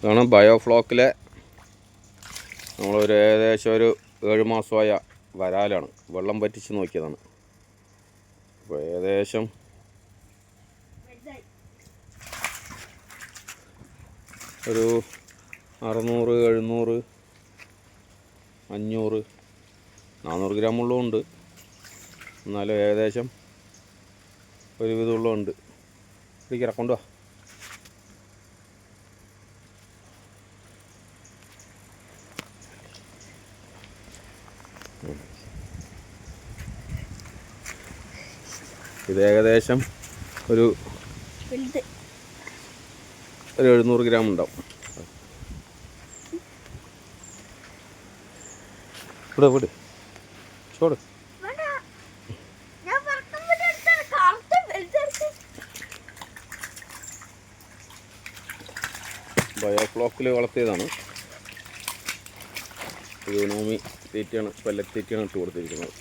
ഇതാണ് ബയോഫ്ലോക്കിലെ നമ്മളൊരു ഏകദേശം ഒരു ഏഴ് മാസമായ വരാലാണ്. വെള്ളം പറ്റിച്ച് നോക്കിയതാണ്. അപ്പോൾ ഏകദേശം ഒരു അറുന്നൂറ് എഴുന്നൂറ് അഞ്ഞൂറ് നാനൂറ് ഗ്രാം ഉണ്ട് എന്നാലും ഏകദേശം ഒരുവിധമുള്ളതുണ്ട് പിടിക്കറ കൊണ്ടുവാ ഇത് ഏകദേശം ഒരു ഒരു എഴുന്നൂറ് ഗ്രാം ഉണ്ടാവും. ഇവിടെ വിട് ചോട് ബയോ ബയോഫ്ലോക്കിൽ വളർത്തിയതാണ്. ഇത് നോമി തീറ്റയാണ് പെല്ലറ്റ് തീറ്റയാണ് ഇട്ട് കൊടുത്തിരിക്കുന്നത്.